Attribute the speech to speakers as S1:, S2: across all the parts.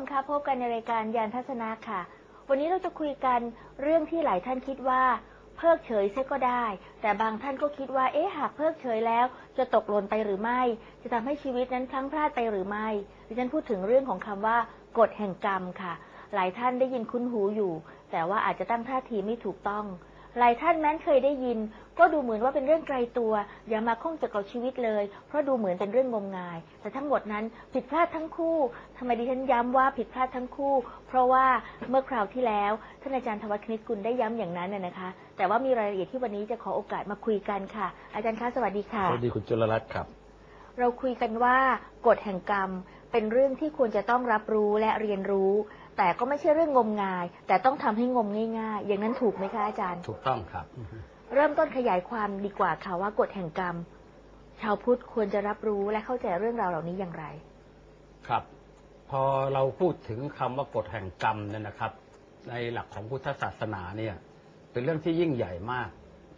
S1: มค่ะพบกันในรายการยานทัศนะค่ะ วันนี้เราจะคุยกันเรื่องที่หลายท่านคิดว่า เพิกเฉยเสียก็ได้ แต่บางท่านก็คิดว่าเอ๊ะหากเพิกเฉยแล้ว จะตกหล่นไปหรือไม่ จะทำให้ชีวิตนั้นพลั้งพลาดไปหรือไม่ดิฉันพูดถึงเรื่องของคำว่ากฎแห่งกรรมค่ะ หลายท่านได้ยินคุ้นหูอยู่ แต่ว่าอาจจะตั้งท่าทีไม่ถูกต้อง หลายท่านแม้นเคยได้ยิน ก็ดูเหมือนว่าเป็นเรื่องไกลตัว อย่ามาข้องจะกับชีวิตเลย เพราะดูเหมือนเป็นเรื่องงมงาย แต่ทั้งหมดนั้นผิดพลาดทั้งคู่ทำไมดิฉันย้ำว่าผิดพลาดทั้งคู่ เพราะว่าเมื่อคราวที่แล้วท่านอาจารย์ธวัชคณิตกุลได้ย้ำอย่างนั้นน่ะนะคะ แต่ว่ามีรายละเอียดที่วันนี้จะขอโอกาสมาคุยกันค่ะ อาจารย์คะสวัสดีค่ะ
S2: สวัสดีคุณจุลรัตน์ครับ
S1: เราคุยกันว่ากฎแห่งกรรมเป็นเรื่องที่ควรจะต้องรับรู้และเรียนรู้ แต่ก็ไม่ใช่เรื่องงมงาย แต่ต้องทำให้งมง่าย ๆ อย่างนั้นถูกไหมคะอาจารย์
S2: ถูกต้องครับ
S1: เริ่มต้นขยายความดีกว่าค่ะว่ากฎแห่งกรรม ชาวพุทธควรจะรับรู้และเข้าใจเรื่องราวเหล่านี้อย่างไร
S2: ครับ พอเราพูดถึงคำว่ากฎแห่งกรรมเนี่ยนะครับ ในหลักของพุทธศาสนาเนี่ย เป็นเรื่องที่ยิ่งใหญ่มาก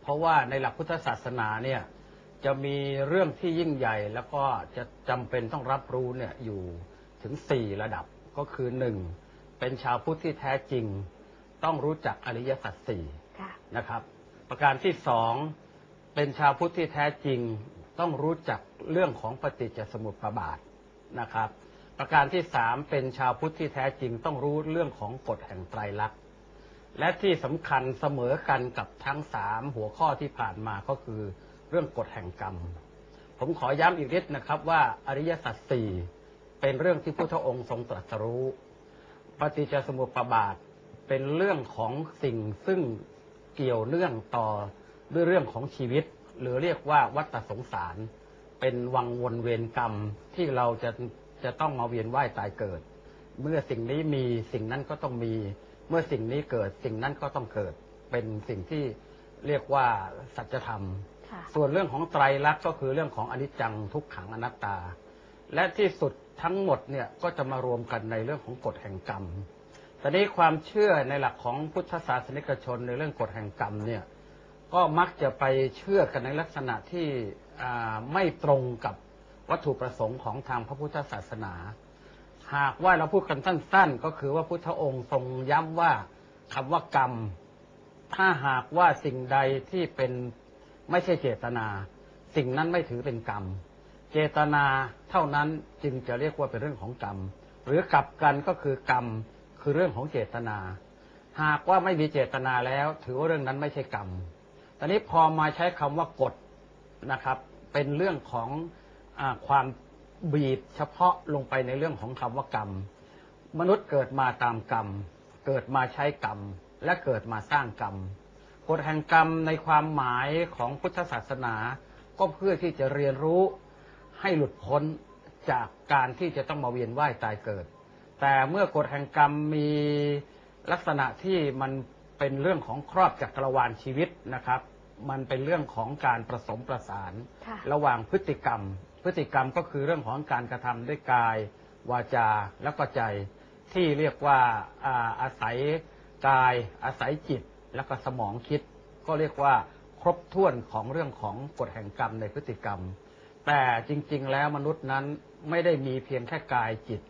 S2: เพราะว่าในหลักพุทธศาสนาเนี่ยจะมีเรื่องที่ยิ่งใหญ่แล้วก็จะจำเป็นต้องรับรู้เนี่ยอยู่ถึงสี่ระดับก็คือหนึ่ง เป็นชาวพุทธที่แท้จริง ต้องรู้จักอริยสัจสี่
S1: ค่ะ
S2: นะครับ ประการที่สองเป็นชาวพุทธที่แท้จริง ต้องรู้จักเรื่องของปฏิจจสมุปบาทนะครับ ประการที่สามเป็นชาวพุทธที่แท้จริง ต้องรู้เรื่องของกฎแห่งไตรลักษณ์และที่สำคัญเสมอกันกับทั้งสามหัวข้อที่ผ่านมาก็คือเรื่องกฎแห่งกรรม ผมขอย้ำอีกนิดนะครับว่าอริยสัจสี่เป็นเรื่องที่พุทธองค์ทรงตรัสรู้ ปฏิจจสมุปบาทเป็นเรื่องของสิ่งซึ่งเกี่ยวเนื่องต่อด้วยเรื่องของชีวิต หรือเรียกว่าวัฏสงสาร เป็นวังวนเวรกรรมที่เราจะจะต้องมาเวียนว่ายตายเกิด เมื่อสิ่งนี้มีสิ่งนั้นก็ต้องมี เมื่อสิ่งนี้เกิดสิ่งนั้นก็ต้องเกิด เป็นสิ่งที่เรียกว่าสัจธรรม
S1: ค่ะ
S2: ส่วนเรื่องของไตรลักษณ์ก็คือเรื่องของอนิจจังทุกขังอนัตตา และที่สุดทั้งหมดเนี่ยก็จะมารวมกันในเรื่องของกฎแห่งกรรมต่นี้ความเชื่อในหลักของพุทธศาสนิกชนในเรื่องกฎแห่งกรรมเนี่ยก็มักจะไปเชื่อกันในลักษณะที่ไม่ตรงกับวัตถุประสงค์ของทางพระพุทธศาสนา หากว่าเราพูดกันสั้น ๆ ก็คือว่าพุทธองค์ทรงย้ำว่าคำว่ากรรม ถ้าหากว่าสิ่งใดที่เป็นไม่ใช่เจตนา สิ่งนั้นไม่ถือเป็นกรรม เจตนาเท่านั้นจึงจะเรียกว่าเป็นเรื่องของกรรม หรือกลับกันก็คือกรรมคือเรื่องของเจตนา หากว่าไม่มีเจตนาแล้ว ถือว่าเรื่องนั้นไม่ใช่กรรมตอนนี้พอมาใช้คำว่ากฎนะครับ เป็นเรื่องของอความบีบเฉพาะลงไปในเรื่องของคำว่ากรรม มนุษย์เกิดมาตามกรรม เกิดมาใช้กรรม และเกิดมาสร้างกรรมกฎแห่งกรรมในความหมายของพุทธศาสนา ก็เพื่อที่จะเรียนรู้ ให้หลุดพ้นจากการที่จะต้องมาเวียนว่ายตายเกิด แต่เมื่อกฎแห่งกรรมมีลักษณะที่มันเป็นเรื่องของครอบจักรวาลชีวิตนะครับ มันเป็นเรื่องของการผสมประสาน
S1: ค่ะ
S2: ระหว่างพฤติกรรม พฤติกรรมก็คือเรื่องของการกระทำด้วยกาย วาจาแล้วก็ใจที่เรียกว่าอาอาศัยกายอาศัยจิตแล้วก็สมองคิด ก็เรียกว่าครบถ้วนของเรื่องของกฎแห่งกรรมในพฤติกรรม แต่จริง ๆ แล้วมนุษย์นั้นไม่ได้มีเพียงแค่กายจิต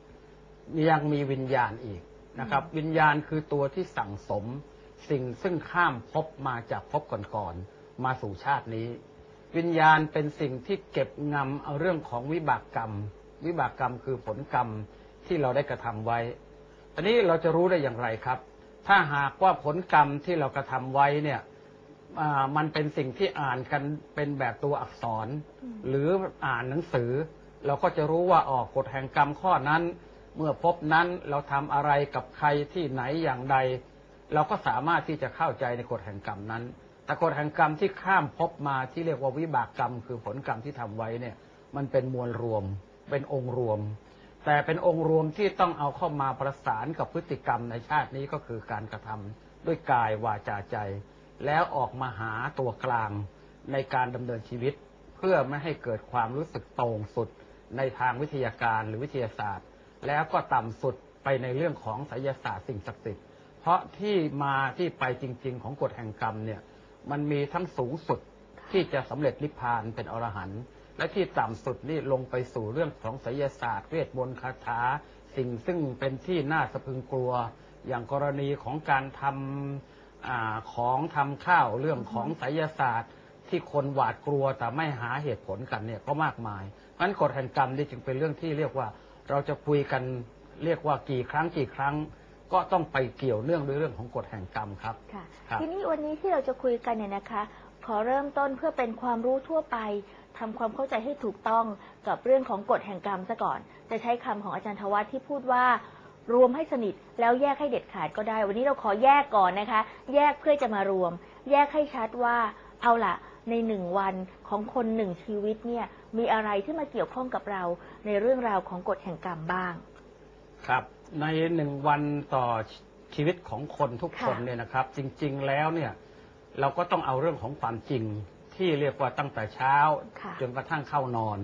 S2: ยังมีวิญญาณอีกนะครับ วิญญาณคือตัวที่สั่งสม สิ่งซึ่งข้ามภพมาจากภพก่อนๆมาสู่ชาตินี้ วิญญาณเป็นสิ่งที่เก็บงำเอาเรื่องของวิบากกรรม วิบากกรรมคือผลกรรมที่เราได้กระทำไว้ตอนนี้เราจะรู้ได้อย่างไรครับ ถ้าหากว่าผลกรรมที่เรากระทำไว้เนี่ย มันเป็นสิ่งที่อ่านกันเป็นแบบตัวอักษร หรืออ่านหนังสือ เราก็จะรู้ว่าออกกฎแห่งกรรมข้อนั้น เมื่อพบนั้นเราทำอะไรกับใครที่ไหนอย่างใด เราก็สามารถที่จะเข้าใจในกฎแห่งกรรมนั้น แต่กฎแห่งกรรมที่ข้ามภพมาที่เรียกว่าวิบากกรรม คือผลกรรมที่ทำไว้เนี่ย มันเป็นมวลรวม เป็นองค์รวม แต่เป็นองค์รวมที่ต้องเอาเข้ามาประสานกับพฤติกรรมในชาตินี้ก็คือการกระทำด้วยกายวาจาใจ แล้วออกมาหาตัวกลางในการดำเนินชีวิต เพื่อไม่ให้เกิดความรู้สึกต่งสุดในทางวิทยาการหรือวิทยาศาสตร์ แล้วก็ต่ำสุดไปในเรื่องของไสยศาสตร์สิ่งศักดิ์สิทธิ์เพราะที่มาที่ไปจริง ๆ ของกฎแห่งกรรมเนี่ยมันมีทั้งสูงสุดที่จะสำเร็จนิพพานเป็นอรหันต์และที่ต่ำสุดนี่ลงไปสู่เรื่องของไสยศาสตร์เวทมนต์คาถา สิ่งซึ่งเป็นที่น่าสะพึงกลัว อย่างกรณีของการทำ อาของทำข้าวเรื่องของไสยศาสตร์ ที่คนหวาดกลัวแต่ไม่หาเหตุผลกันเนี่ยก็มากมายเพราะฉะนั้นกฎแห่งกรรมนี่จึงเป็นเรื่องที่เรียกว่าเราจะคุยกันเรียกว่ากี่ครั้งกี่ครั้ง ก็ต้องไปเกี่ยวเนื่องด้วยเรื่องของกฎแห่งกรรมครับ
S1: ค่ะ
S2: ครับ
S1: ทีนี้วันนี้ที่เราจะคุยกันเนี่ยนะคะ ขอเริ่มต้นเพื่อเป็นความรู้ทั่วไปทำความเข้าใจให้ถูกต้องกับเรื่องของกฎแห่งกรรมซะก่อน จะใช้คำของอาจารย์ทวัฒน์ที่พูดว่า รวมให้สนิทแล้วแยกให้เด็ดขาดก็ได้ วันนี้เราขอแยกก่อนนะคะ แยกเพื่อจะมารวม แยกให้ชัดว่า เอาล่ะในหนึ่งวันของคนหนึ่งชีวิตเนี่ย มีอะไรที่มาเกี่ยวข้องกับเราในเรื่องราวของกฎแห่งกรรมบ้าง
S2: ครับ ในหนึ่งวันต่อชีวิตของคนทุกคน
S1: ค่ะ
S2: เนี่ยนะครับ จริง ๆ แล้วเนี่ย เราก็ต้องเอาเรื่องของความจริงที่เรียกว่าตั้งแต่เช้า
S1: ค่ะ
S2: จนกระทั่งเข้านอน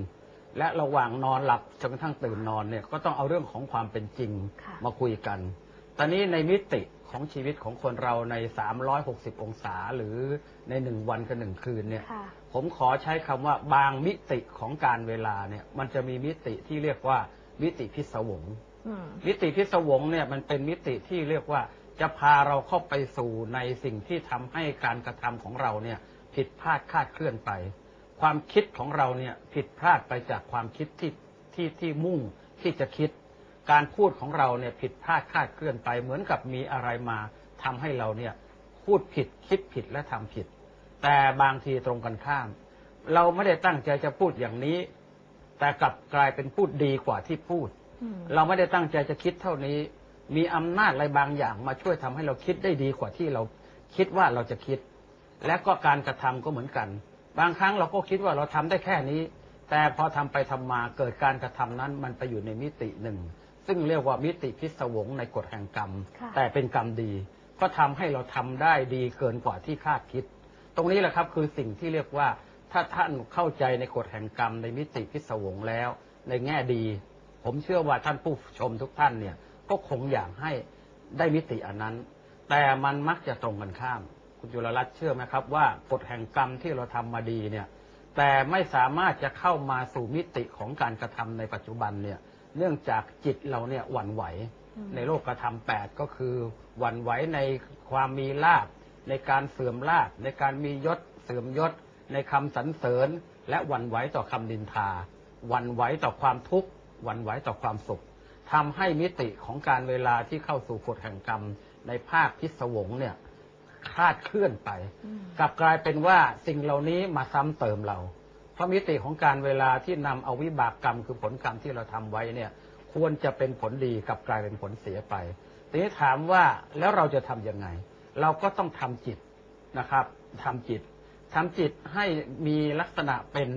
S2: และระหว่างนอนหลับจนกระทั่งตื่นนอนเนี่ยก็ต้องเอาเรื่องของความเป็นจริง
S1: ค่ะ
S2: มาคุยกัน ตอนนี้ในมิติของชีวิตของคนเราใน 360 องศาหรือในหนึ่งวันกับหนึ่งคืนเนี่ย
S1: ค่ะ
S2: ผมขอใช้คำว่าบางมิติของการเวลาเนี่ย มันจะมีมิติที่เรียกว่ามิติพิศวง
S1: อืม
S2: มิติพิศวงเนี่ยมันเป็นมิติที่เรียกว่าจะพาเราเข้าไปสู่ในสิ่งที่ทำให้การกระทำของเราเนี่ยผิดพลาดคลาดเคลื่อนไป ความคิดของเราเนี่ยผิดพลาดไปจากความคิดที่ที่ที่มุ่งที่จะคิด การพูดของเราเนี่ยผิดพลาดคลาดเคลื่อนไปเหมือนกับมีอะไรมาทำให้เราเนี่ยพูดผิดคิดผิดและทำผิด แต่บางทีตรงกันข้าม เราไม่ได้ตั้งใจจะพูดอย่างนี้ แต่กลับกลายเป็นพูดดีกว่าที่พูด
S1: อืม
S2: เราไม่ได้ตั้งใจจะคิดเท่านี้ มีอำนาจอะไรบางอย่างมาช่วยทำให้เราคิดได้ดีกว่าที่เราคิดว่าเราจะคิด และก็การกระทำก็เหมือนกัน บางครั้งเราก็คิดว่าเราทำได้แค่นี้ แต่พอทำไปทำมาเกิดการกระทำนั้นมันไปอยู่ในมิติหนึ่ง ซึ่งเรียกว่ามิติพิศวงในกฎแห่งกรรม
S1: ค่ะ
S2: แต่เป็นกรรมดี ก็ทำให้เราทำได้ดีเกินกว่าที่คาดคิด ตรงนี้แหละครับคือสิ่งที่เรียกว่า ถ้าท่านเข้าใจในกฎแห่งกรรม ในมิติพิศวงแล้ว ในแง่ดี ผมเชื่อว่าท่านผู้ชมทุกท่านเนี่ยก็คงอยากให้ได้มิติอันนั้น แต่มันมักจะตรงกันข้าม คุณจุลรัตน์เชื่อไหมครับว่ากฎแห่งกรรมที่เราทำมาดีเนี่ย แต่ไม่สามารถจะเข้ามาสู่มิติของการกระทำในปัจจุบันเนี่ย เนื่องจากจิตเราเนี่ยหวั่นไหว
S1: อืม
S2: ในโลกกระทำแปดก็คือหวั่นไหวในความมีลาบในการเสื่อมลาบในการมียศเสื่อมยศ ในคำสรรเสริญ และหวั่นไหวต่อคำดินทาหวั่นไหวต่อความทุกข์หวั่นไหวต่อความสุขทำให้มิติของการเวลาที่เข้าสู่กฎแห่งกรรมในภาคพิศวงเนี่ยค ลาดเคลื่อนไป
S1: อืม
S2: กลับกลายเป็นว่าสิ่งเหล่านี้มาซ้ำเติมเราเพราะมิติของการเวลาที่นำเอาวิบากกรรมคือผลกรรมที่เราทำไว้เนี่ยควรจะเป็นผลดีกลับกลายเป็นผลเสียไปทีนี้ถามว่าแล้วเราจะทำยังไง เราก็ต้องทำจิตนะครับทำจิตทำจิตให้มีลักษณะเป็น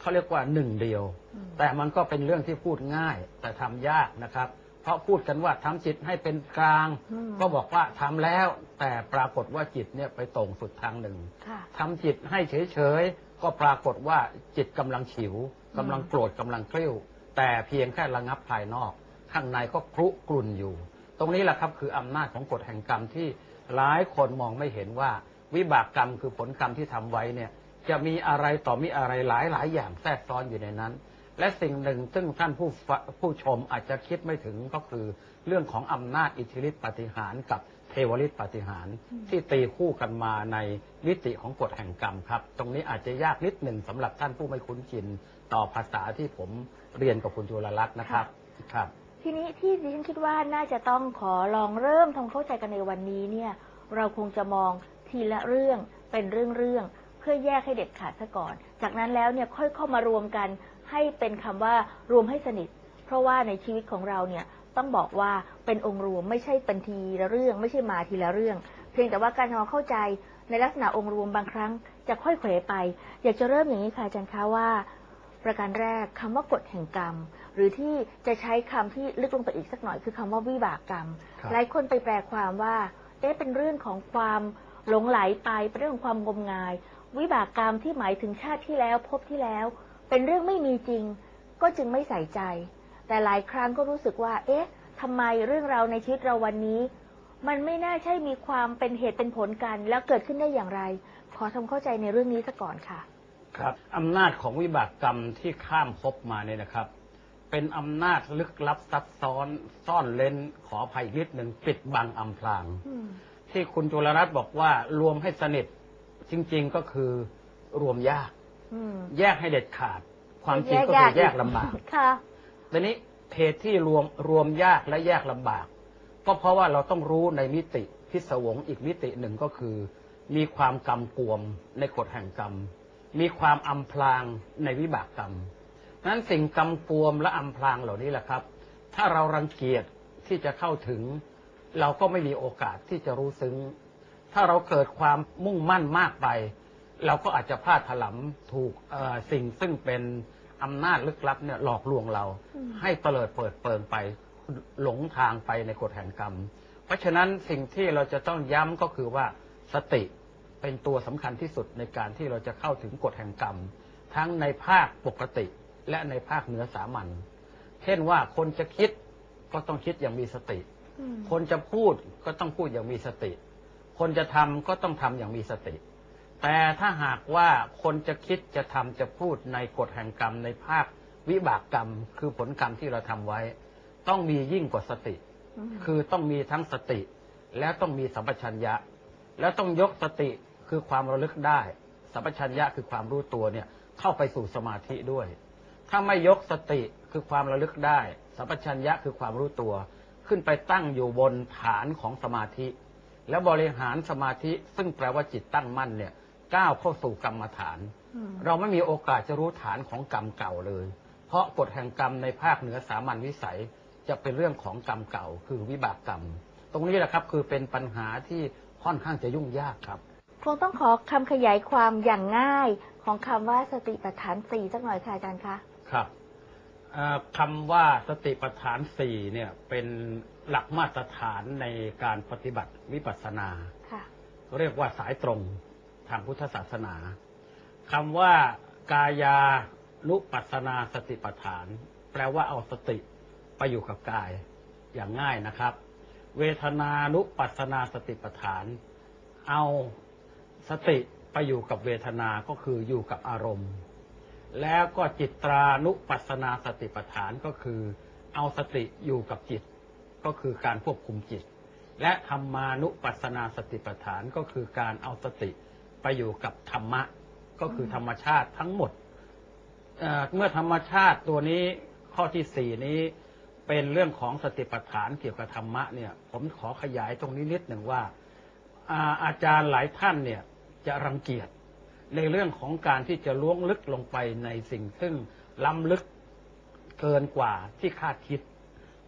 S2: เขาเรียกว่าหนึ่งเดียว
S1: อืม
S2: แต่มันก็เป็นเรื่องที่พูดง่ายแต่ทำยากนะครับ เพราะพูดกันว่าทำจิตให้เป็นกลาง
S1: อืม
S2: ก็บอกว่าทำแล้ว แต่ปรากฏว่าจิตเนี่ยไปตรงสุดทางหนึ่ง
S1: ค่ะ
S2: ทำจิตให้เฉยๆก็ปรากฏว่าจิตกำลังฉิวกำลังโกรธกำลังกริ้วแต่เพียงแค่ระงับภายนอก ข้างในก็ครุกรุ่นอยู่ ตรงนี้แหละครับคืออำนาจของกฎแห่งกรรมที่หลายคนมองไม่เห็นว่า วิบากกรรมคือผลกรรมที่ทำไว้เนี่ย จะมีอะไรต่อมีอะไรหลายหลายๆอย่างแทรกซ้อนอยู่ในนั้น และสิ่งหนึ่งซึ่งท่านผู้ฟผู้ชมอาจจะคิดไม่ถึงก็คือเรื่องของอำนาจอิทธิฤทธิปาฏิหารย์กับเทวฤทธิปาฏิหารย์ที่ตีคู่กันมาในมิติของกฎแห่งกรรมครับ ตรงนี้อาจจะยากนิดหนึ่งสำหรับท่านผู้ไม่คุ้นชินต่อภาษาที่ผมเรียนกับคุณจุลลักษณ์นะครับครับ
S1: ทีนี้ที่ดิฉันคิดว่าน่าจะต้องขอลองเริ่มทำเข้าใจกันในวันนี้เนี่ย เราคงจะมองทีละเรื่องเป็นเรื่องๆเพื่อแยกให้เด็ดขาดซะก่อน จากนั้นแล้วเนี่ยค่อยเข้ามารวมกัน ให้เป็นคำว่ารวมให้สนิท เพราะว่าในชีวิตของเราเนี่ยต้องบอกว่าเป็นองค์รวมไม่ใช่เป็นทีละเรื่อง ไม่ใช่มาทีละเรื่อง เพียงแต่ว่าการทำความเข้าใจในลักษณะองค์รวมบางครั้งจะค่อยเขวไป อยากจะเริ่มอย่างนี้ค่ะอาจารย์คะว่า ประการแรกคำว่ากฎแห่งกรรม หรือที่จะใช้คำที่ลึกลงไปอีกสักหน่อยคือคำว่าวิบากกรรม
S2: ครับ
S1: หลายคนไปแปลความว่าเอ๊ะเป็นเรื่องของความหลงไหลไปเป็นเรื่องของความงมงาย วิบากกรรมที่หมายถึงชาติที่แล้วพบที่แล้ว เป็นเรื่องไม่มีจริง ก็จึงไม่ใส่ใจ แต่หลายครั้งก็รู้สึกว่า เอ๊ะทำไมเรื่องราวในชีวิตเราวันนี้ มันไม่น่าใช่มีความเป็นเหตุเป็นผลกัน แล้วเกิดขึ้นได้อย่างไร ขอทำเข้าใจในเรื่องนี้ซะก่อนค่ะ
S2: ครับอำนาจของวิบากกรรมที่ข้ามภพมาเนี่ยนะครับ เป็นอำนาจลึกลับซับซ้อนซ่อนเลนขออภัยอีกนิดหนึ่งปิดบังอำพราง
S1: อืม
S2: ที่คุณจุลรัตน์บอกว่ารวมให้สนิทจริง ๆก็คือรวมยาก
S1: อืม
S2: แยกให้เด็ดขาด ความจริงก็คือแยกลำบาก
S1: ค่ะ
S2: ทีนี้เหตุที่รวมรวมยากและแยกลำบาก ก็เพราะว่าเราต้องรู้ในมิติพิศวงอีกมิติหนึ่งก็คือ มีความกำกวมในกฎแห่งกรรม มีความอำพรางในวิบากกรรมนั้นสิ่งกำกวมและอำพรางเหล่านี้แหละครับ ถ้าเรารังเกียจที่จะเข้าถึง เราก็ไม่มีโอกาสที่จะรู้ซึ้ง ถ้าเราเกิดความมุ่งมั่นมากไป เราก็อาจจะพลาดถลำถูกเอ่อสิ่งซึ่งเป็นอำนาจลึกลับเนี่ยหลอกลวงเรา
S1: อืม
S2: ให้เตลิดเปิดเปิงไปหลงทางไปในกฎแห่งกรรม เพราะฉะนั้นสิ่งที่เราจะต้องย้ำก็คือว่าสติเป็นตัวสำคัญที่สุดในการที่เราจะเข้าถึงกฎแห่งกรรม ทั้งในภาคปกติและในภาคเหนือสามัญเช่นว่าคนจะคิดก็ต้องคิดอย่างมีสติ
S1: อืม
S2: คนจะพูดก็ต้องพูดอย่างมีสติ คนจะทำก็ต้องทำอย่างมีสติ แต่ถ้าหากว่าคนจะคิดจะทำจะพูดในกฎแห่งกรรมในภาควิบากกรรม คือผลกรรมที่เราทำไว้ ต้องมียิ่งกว่าสติ คือต้องมีทั้งสติ และต้องมีสัมปชัญญะ แล้วต้องยกสติคือความระลึกได้ สัมปชัญญะคือความรู้ตัวเนี่ยเข้าไปสู่สมาธิด้วย ถ้าไม่ยกสติคือความระลึกได้ สัมปชัญญะคือความรู้ตัว ขึ้นไปตั้งอยู่บนฐานของสมาธิ แล้วบริหารสมาธิซึ่งแปลว่าจิตตั้งมั่นเนี่ย ก้าวเข้าสู่กรรมฐาน
S1: อืม
S2: เราไม่มีโอกาสจะรู้ฐานของกรรมเก่าเลย เพราะกฎแห่งกรรมในภาคเหนือสามัญวิสัยจะเป็นเรื่องของกรรมเก่า คือวิบากกรรม ตรงนี้แหละครับคือเป็นปัญหาที่ค่อนข้างจะยุ่งยากครับ
S1: คงต้องขอคำขยายความอย่างง่ายของคำว่าสติปัฏฐานสี่สักหน่อยค่ะอาจารย์คะ
S2: ครับเอ่อคำว่าสติปัฏฐานสี่เนี่ยเป็นหลักมาตรฐานในการปฏิบัติวิปัสสนา
S1: ค่ะ
S2: เรียกว่าสายตรง ทางพุทธศาสนาคำว่ากายานุปัสนาสติปัฏฐาน แปลว่าเอาสติไปอยู่กับกายอย่างง่ายนะครับ เวทนานุปัสนาสติปัฏฐาน เอาสติไปอยู่กับเวทนาก็คืออยู่กับอารมณ์ แล้วก็จิตรานุปัสนาสติปัฏฐานก็คือ เอาสติอยู่กับจิต ก็คือการควบคุมจิต และธรรมานุปัสนาสติปัฏฐานก็คือการเอาสติ ไปอยู่กับธรรมะก็คือธรรมชาติทั้งหมดเอ่อเมื่อธรรมชาติตัวนี้ข้อที่สี่นี้เป็นเรื่องของสติปัฏฐานเกี่ยวกับธรรมะเนี่ย ผมขอขยายตรงนี้นิดหนึ่งว่าอาอาจารย์หลายท่านเนี่ยจะรังเกียจในเรื่องของการที่จะล้วงลึกลงไปในสิ่งซึ่งล้ำลึกเกินกว่าที่คาดคิด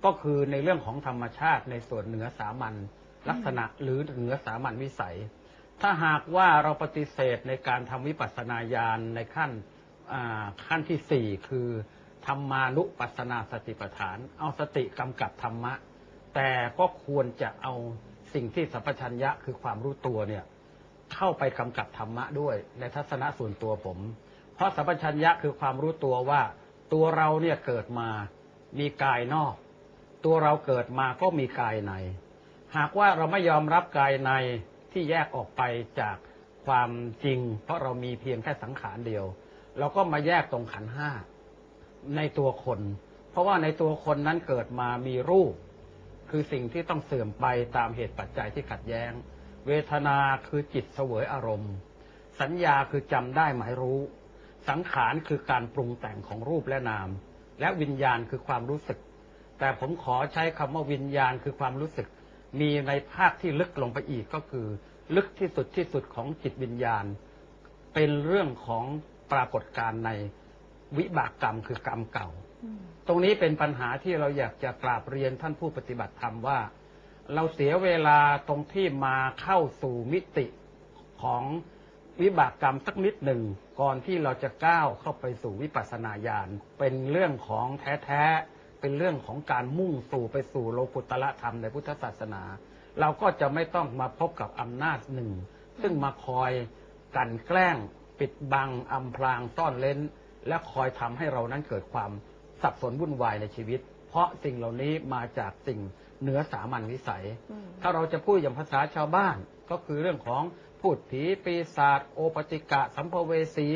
S2: ก็คือในเรื่องของธรรมชาติในส่วนเหนือสามัญลักษณะหรือเหนือสามัญวิสัย ถ้าหากว่าเราปฏิเสธในการทำวิปัสสนาญาณในขั้นขั้นที่สี่คือธรรมานุปัสสนาสติปัฏฐาน เอาสติกำกับธรรมะ แต่ก็ควรจะเอาสิ่งที่สัพพัญญะคือความรู้ตัวเนี่ยเข้าไปกำกับธรรมะด้วยในทัศนะส่วนตัวผม เพราะสัพพัญญะคือความรู้ตัวว่า ตัวเราเนี่ยเกิดมามีกายนอก ตัวเราเกิดมาก็มีกายใน หากว่าเราไม่ยอมรับกายใน ที่แยกออกไปจากความจริง เพราะเรามีเพียงแค่สังขารเดียว เราก็มาแยกตรงขันห้าในตัวคน เพราะว่าในตัวคนนั้นเกิดมามีรูป คือสิ่งที่ต้องเสื่อมไปตามเหตุปัจจัยที่ขัดแย้ง เวทนาคือจิตเสวยอารมณ์ สัญญาคือจำได้หมายรู้ สังขารคือการปรุงแต่งของรูปและนาม และวิญญาณคือความรู้สึก แต่ผมขอใช้คำว่าวิญญาณคือความรู้สึก มีในภาคที่ลึกลงไปอีกก็คือ ลึกที่สุดที่สุดของจิตวิญญาณ เป็นเรื่องของปรากฏการณ์ในวิบากกรรมคือกรรมเก่า ตรงนี้เป็นปัญหาที่เราอยากจะกราบเรียนท่านผู้ปฏิบัติธรรมว่า เราเสียเวลาตรงที่มาเข้าสู่มิติของวิบากกรรมสักนิดหนึ่งก่อนที่เราจะก้าวเข้าไปสู่วิปัสสนาญาณเป็นเรื่องของแท้ เป็นเรื่องของการมุ่งสู่ไปสู่โลกุตละธรรมในพุทธศาสนา เราก็จะไม่ต้องมาพบกับอำนาจหนึ่ง ซึ่งมาคอยกลันแกล้งปิดบังอำพรางซ่อนเล้น และคอยทำให้เรานั้นเกิดความสับสนวุ่นวายในชีวิต เพราะสิ่งเหล่านี้มาจากสิ่งเหนือสามัญวิสัย
S1: อืม
S2: ถ้าเราจะพูดอย่างภาษาชาวบ้านก็คือเรื่องของพูดผีปีศาจโอปติกะ สัมภเวสี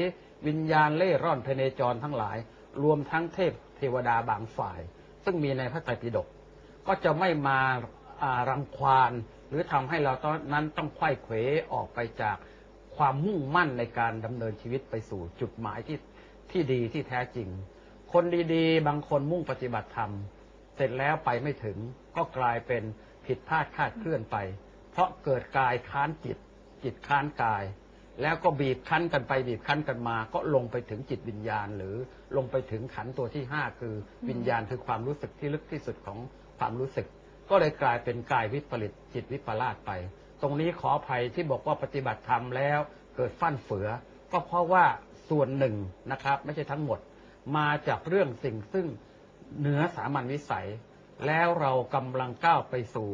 S2: วิญญาณเล่ร่อนพเนจรทั้งหลาย รวมทั้งเทพเทวดาบางฝ่าย ซึ่งมีในพระไตรปิฎกก็จะไม่มาารังควานหรือทำให้เราตอนนั้นต้องไขว้เขวออกไปจากความมุ่งมั่นในการดำเนินชีวิตไปสู่จุดหมายที่ที่ดีที่แท้จริง คนดีๆ บางคนมุ่งปฏิบัติธรรม เสร็จแล้วไปไม่ถึงก็กลายเป็นผิดพลาดคาดเคลื่อนไป เพราะเกิดกายค้านจิต จิตค้านกาย แล้วก็บีบคั้นกันไปบีบคั้นกันมา ก็ลงไปถึงจิตวิญญาณ หรือลงไปถึงขันตัวที่ห้าคือวิญญาณคือความรู้สึกที่ลึกที่สุดของความรู้สึก ก็เลยกลายเป็นกายวิปริตจิตวิปลาสไป ตรงนี้ขออภัยที่บอกว่าปฏิบัติธรรมแล้วเกิดฟั่นเฟือ ก็เพราะว่าส่วนหนึ่งนะครับ ไม่ใช่ทั้งหมด มาจากเรื่องสิ่งซึ่งเหนือสามัญวิสัย แล้วเรากำลังก้าวไปสู่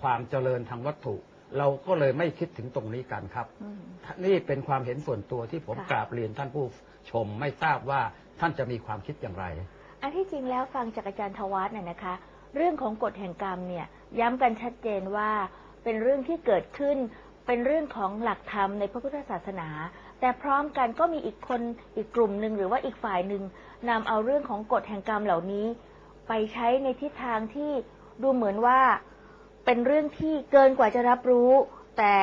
S2: ความเจริญทางวัตถุ เราก็เลยไม่คิดถึงตรงนี้กันครับ
S1: อืม
S2: นี่เป็นความเห็นส่วนตัวที่ผม
S1: ค่ะ
S2: กราบเรียนท่านผู้ชมไม่ทราบว่าท่านจะมีความคิดอย่างไร
S1: อันที่จริงแล้วฟังจากอาจารย์ทวัฒน์น่ะนะคะ เรื่องของกฎแห่งกรรมเนี่ยย้ำกันชัดเจนว่าเป็นเรื่องที่เกิดขึ้น เป็นเรื่องของหลักธรรมในพระพุทธศาสนา แต่พร้อมกันก็มีอีกคนอีกกลุ่มหนึ่งหรือว่าอีกฝ่ายหนึ่งนำเอาเรื่องของกฎแห่งกรรมเหล่านี้ ไปใช้ในทิศทางที่ดูเหมือนว่า เป็นเรื่องที่เกินกว่าจะรับรู้ แต่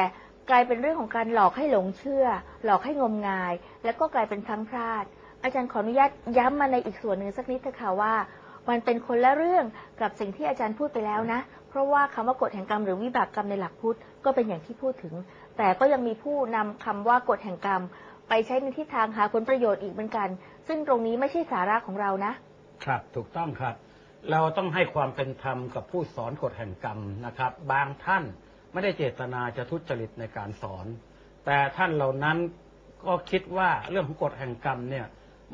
S1: กลายเป็นเรื่องของการหลอกให้หลงเชื่อ หลอกให้งมงาย แล้วก็กลายเป็นพลังพลาด อาจารย์ขออนุญาตย้ำมาในอีกส่วนหนึ่งสักนิดเถอะค่ะว่า มันเป็นคนละเรื่องกับสิ่งที่อาจารย์พูดไปแล้วนะ เพราะว่าคำว่ากฎแห่งกรรมหรือวิบากกรรมในหลักพุทธก็เป็นอย่างที่พูดถึง แต่ก็ยังมีผู้นำคำว่ากฎแห่งกรรม ไปใช้ในทิศทางหาผลประโยชน์อีกเหมือนกัน ซึ่งตรงนี้ไม่ใช่สาระของเรานะ
S2: ครับถูกต้องครับ เราต้องให้ความเป็นธรรมกับผู้สอนกฎแห่งกรรมนะครับ บางท่านไม่ได้เจตนาจะทุจริตในการสอน แต่ท่านเหล่านั้นก็คิดว่าเรื่องของกฎแห่งกรรมเนี่ย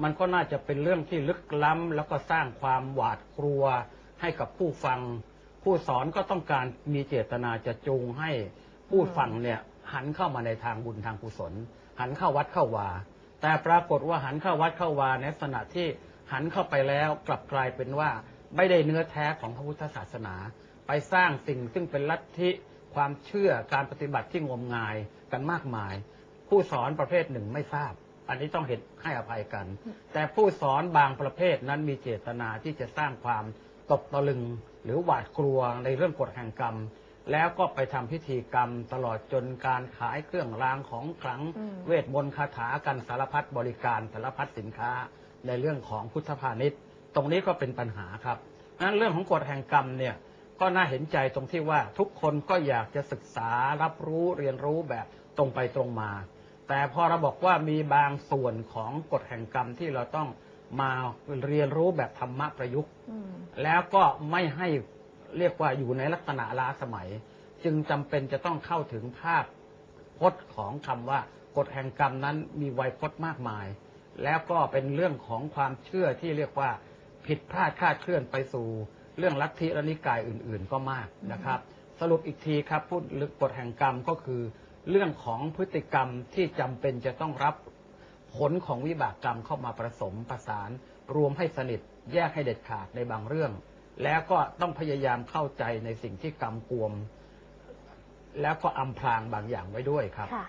S2: มันก็น่าจะเป็นเรื่องที่ลึกล้ำ แล้วก็สร้างความหวาดกลัวให้กับผู้ฟัง ผู้สอนก็ต้องการมีเจตนาจะจูงให้ผู้ฟังเนี่ยหันเข้ามาในทางบุญทางกุศล หันเข้าวัดเข้าวา แต่ปรากฏว่าหันเข้าวัดเข้าวาในลักษณะที่หันเข้าไปแล้วกลับกลายเป็นว่า ไม่ได้เนื้อแท้ของพระพุทธศาสนา ไปสร้างสิ่งซึ่งเป็นลัทธิความเชื่อการปฏิบัติที่งมงายกันมากมาย ผู้สอนประเภทหนึ่งไม่ทราบ อันนี้ต้องเห็นให้อภัยกัน แต่ผู้สอนบางประเภทนั้นมีเจตนาที่จะสร้างความตกตะลึง หรือหวาดกลัวในเรื่องกฎแห่งกรรม แล้วก็ไปทำพิธีกรรมตลอดจนการขายเครื่องรางของขลังเวทมนต์คาถากันสารพัดบริการสารพัดสินค้าในเรื่องของพุทธพาณิชย์ ตรงนี้ก็เป็นปัญหาครับนั้นเรื่องของกฎแห่งกรรมเนี่ยก็น่าเห็นใจตรงที่ว่าทุกคนก็อยากจะศึกษารับรู้เรียนรู้แบบตรงไปตรงมา แต่พอเราบอกว่ามีบางส่วนของกฎแห่งกรรมที่เราต้องมาเรียนรู้แบบธรรมะประยุกต์
S1: อืม
S2: แล้วก็ไม่ให้เรียกว่าอยู่ในลักษณะล้าสมัย จึงจำเป็นจะต้องเข้าถึงภาพพจน์ของคำว่ากฎแห่งกรรมนั้นมีไวยพจน์มากมาย แล้วก็เป็นเรื่องของความเชื่อที่เรียกว่า ผิดพลาดคาดเคลื่อนไปสู่ เรื่องลัทธิและนิกายอื่น ๆ ก็มากนะครับ สรุปอีกทีครับพูดลึกกฎแห่งกรรมก็คือ เรื่องของพฤติกรรมที่จำเป็นจะต้องรับผลของวิบากกรรมเข้ามาผสมประสาน รวมให้สนิทแยกให้เด็ดขาดในบางเรื่อง แล้วก็ต้องพยายามเข้าใจในสิ่งที่กรรมกวม แล้วก็อำพรางบางอย่างไว้ด้วยครับ
S1: ค่ะ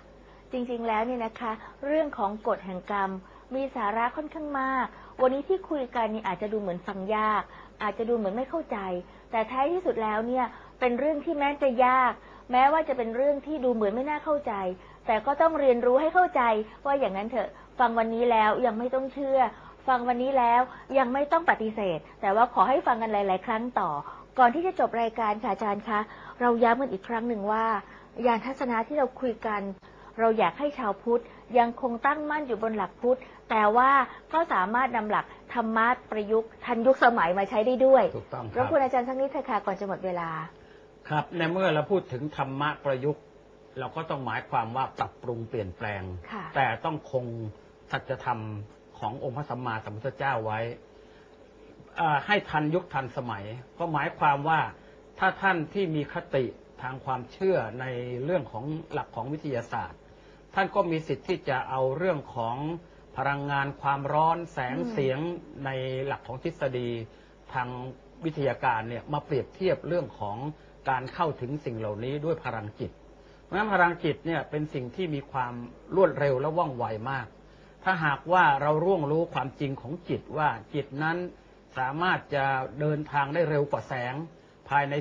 S1: จริงๆแล้วเนี่ยนะคะ เรื่องของกฎแห่งกรรม มีสาระค่อนข้างมาก วันนี้ที่คุยกันนี่อาจจะดูเหมือนฟังยาก อาจจะดูเหมือนไม่เข้าใจ แต่ท้ายที่สุดแล้วเนี่ยเป็นเรื่องที่แม้จะยาก แม้ว่าจะเป็นเรื่องที่ดูเหมือนไม่น่าเข้าใจ แต่ก็ต้องเรียนรู้ให้เข้าใจว่าอย่างนั้นเถอะ ฟังวันนี้แล้วยังไม่ต้องเชื่อ ฟังวันนี้แล้วยังไม่ต้องปฏิเสธ แต่ว่าขอให้ฟังกันหลาย ๆ ครั้งต่อ ก่อนที่จะจบรายการค่ะอาจารย์คะ เราย้ำกันอีกครั้งหนึ่งว่า ยานทัศนะที่เราคุยกัน เราอยากให้ชาวพุทธ ยังคงตั้งมั่นอยู่บนหลักพุทธ แต่ว่าก็สามารถนำหลักธรรมะประยุกต์ทันยุคสมัยมาใช้ได้ด้วย
S2: ถูกต้องค
S1: ร
S2: รั
S1: บบกวนอาจารย์สักนิดเถอะค่ะก่อนจะหมดเวลา
S2: ครับ ในเมื่อเราพูดถึงธรรมะประยุกต์ เราก็ต้องหมายความว่าปรับปรุงเปลี่ยนแปลง
S1: ค่ะ
S2: แต่ต้องคงสัจธรรมขององค์พระสัมมาสัมพุทธเจ้าไว้อ่าให้ทันยุคทันสมัย ก็หมายความว่าถ้าท่านที่มีคติทางความเชื่อในเรื่องของหลักของวิทยาศาสตร์ ท่านก็มีสิทธิ์ที่จะเอาเรื่องของพลังงานความร้อนแสง
S1: อืม
S2: เสียงในหลักของทฤษฎีทางวิทยาการเนี่ยมาเปรียบเทียบเรื่องของการเข้าถึงสิ่งเหล่านี้ด้วยพลังจิต เพราะฉะนั้นพลังจิตเนี่ยเป็นสิ่งที่มีความรวดเร็วและว่องไวมาก ถ้าหากว่าเราร่วงรู้ความจริงของจิตว่าจิตนั้นสามารถจะเดินทางได้เร็วกว่าแสง ภายใน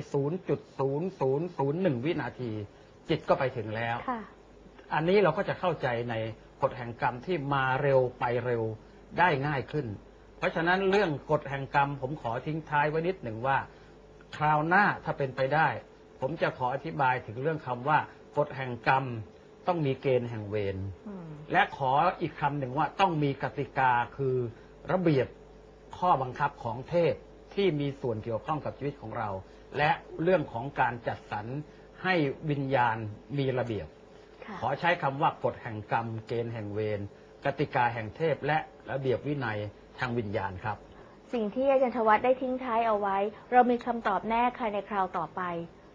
S2: 0.0001 วินาที จิตก็ไปถึงแล้ว
S1: ค่ะ
S2: อันนี้เราก็จะเข้าใจในกฎแห่งกรรมที่มาเร็วไปเร็วได้ง่ายขึ้น เพราะฉะนั้นเรื่องกฎแห่งกรรม ผมขอทิ้งท้ายไว้นิดหนึ่งว่า คราวหน้าถ้าเป็นไปได้ ผมจะขออธิบายถึงเรื่องคำว่ากฎแห่งกรรมต้องมีเกณฑ์แห่งเวร
S1: อืม
S2: และขออีกคำหนึ่งว่าต้องมีกติกาคือระเบียบข้อบังคับของเทพที่มีส่วนเกี่ยวข้องกับชีวิตของเรา และเรื่องของการจัดสรรให้วิญญาณมีระเบียบ
S1: ค่ะ
S2: ขอใช้คำว่ากฎแห่งกรรม เกณฑ์แห่งเวรกติกาแห่งเทพและระเบียบวินัยทางวิญญาณครับ
S1: สิ่งที่อาจารย์ธวัฒน์ได้ทิ้งท้ายเอาไว้ เรามีคำตอบแน่ค่ะในคราวต่อไป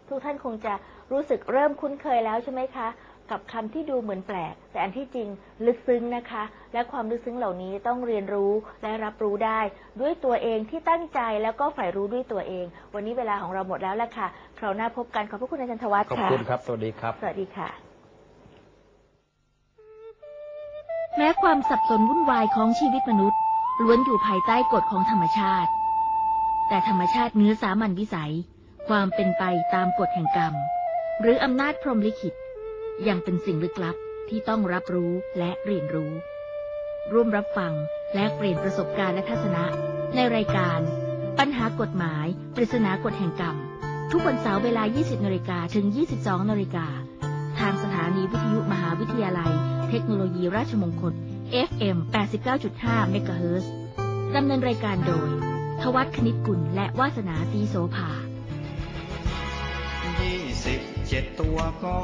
S1: ทุกท่านคงจะรู้สึกเริ่มคุ้นเคยแล้วใช่ไหมคะ กับคำที่ดูเหมือนแปลก แต่อันที่จริงลึกซึ้งนะคะ และความลึกซึ้งเหล่านี้ต้องเรียนรู้และรับรู้ได้ ด้วยตัวเองที่ตั้งใจแล้วก็ใฝ่รู้ด้วยตัวเอง วันนี้เวลาของเราหมดแล้วละค่ะคราวหน้าพบกันขอบพระคุณอาจารย์ธวัฒน์
S2: ขอบ
S1: ค่ะ
S2: คุณครับ สวัสดีครับ
S1: สวัสดีค่ะ แม้ความสับสนวุ่นวายของชีวิตมนุษย์ ล้วนอยู่ภายใต้กฎของธรรมชาติ แต่ธรรมชาติเนื้อสามัญวิสัย ความเป็นไปตามกฎแห่งกรรม หรืออำนาจพรหมลิขิต ยังเป็นสิ่งลึกลับที่ต้องรับรู้และเรียนรู้ ร่วมรับฟังและเปลี่ยนประสบการณ์และทัศนะ ในรายการ ปัญหากฎหมาย ปริศนากฎแห่งกรรม ทุกวันเสาร์เวลา 20นาฬิกาถึง 22นาฬิกาทางสถานีวิทยุมหาวิทยาลัย เทคโนโลยีราชมงคล FM 89.5 MHz ดำเนินรายการโดย ทวัตคณิตกุลและวาสนาสีโสภา
S3: 27 ตัวก็